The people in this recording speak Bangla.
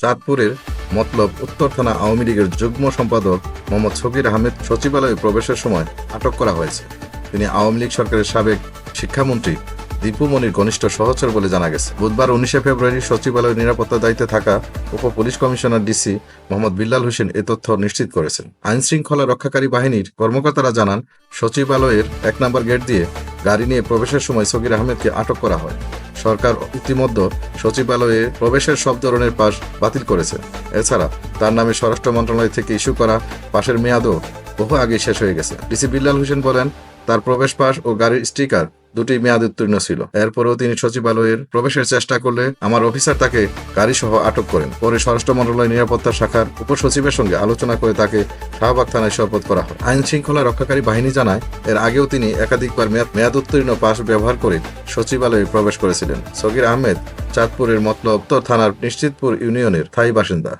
চাঁদপুরের মতলব উত্তর থানা আওয়ামী লীগের যুগ্ম সম্পাদক মোহাম্মদ সকির আহমেদ সচিবালয়ে প্রবেশের সময় আটক করা হয়েছে। তিনি আওয়ামী লীগ সরকারের সাবেক শিক্ষামন্ত্রী দীপু মনির ঘনিষ্ঠ সহচর বলে জানা গেছে। বুধবার উনিশে ফেব্রুয়ারি সচিবালয়ের নিরাপত্তা দায়িত্বে থাকা উপ police commissioner DC Mohammad Billal Hossain এ তথ্য নিশ্চিত করেছেন। আইন শৃঙ্খলা রক্ষাকারী বাহিনীর কর্মকর্তারা জানান, সচিবালয়ের এক নম্বর গেট দিয়ে গাড়ি নিয়ে প্রবেশের সময় সগির আহমেদকে আটক করা হয়। সরকার ইতিমধ্যে সচিবালয়ে প্রবেশের সব ধরনের পাস বাতিল করেছে। এছাড়া তার নামে স্বরাষ্ট্র মন্ত্রণালয় থেকে ইস্যু করা পাশের মেয়াদও বহু আগে শেষ হয়ে গেছে। ডিসি বিল্লাল হোসেন বলেন, তার প্রবেশ পাস ও গাড়ির স্টিকার দুটি মেয়াদ উত্তীর্ণ ছিল। এরপরেও তিনি সচিবালয়ের প্রবেশের চেষ্টা করলে আমার অফিসার তাকে গাড়ি সহ আটক করেন। পরে স্বরাষ্ট্র মন্ত্রণালয় নিরাপত্তা শাখার উপসচিবের সঙ্গে আলোচনা করে তাকে শাহবাগ থানায় শপথ করা হয়। আইন শৃঙ্খলা রক্ষাকারী বাহিনী জানায়, এর আগেও তিনি একাধিকবার মেয়াদ উত্তীর্ণ পাস ব্যবহার করে সচিবালয়ে প্রবেশ করেছিলেন। সগির আহমেদ চাঁদপুরের মতলব থানার নিশ্চিতপুর ইউনিয়নের স্থায়ী বাসিন্দা।